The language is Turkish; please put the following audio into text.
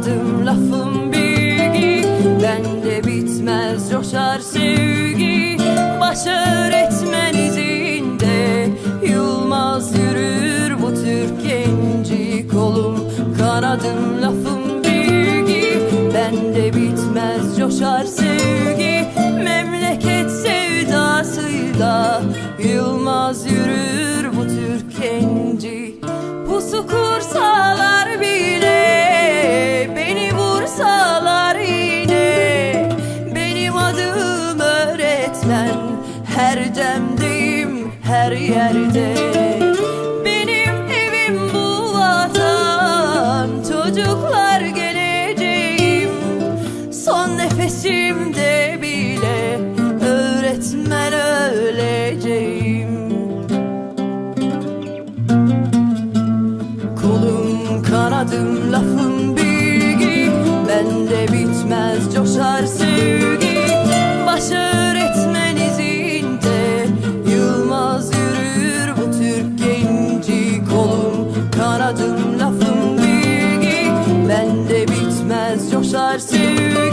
Kanadım lafım bilgi. Bende bitmez coşar sevgi. Baş öğretmen izinde Yılmaz yürür bu Türk genci Kolum. Kanadım öğretmen Her demdeyim her yerde. Benim evim bu vatan Çocuklar geleceğim. Son nefesimde bile Öğretmen öleceğim. Kolum kanadım lafım bilgi Bende bitmez coşar Bende bitmez coşar sevgi.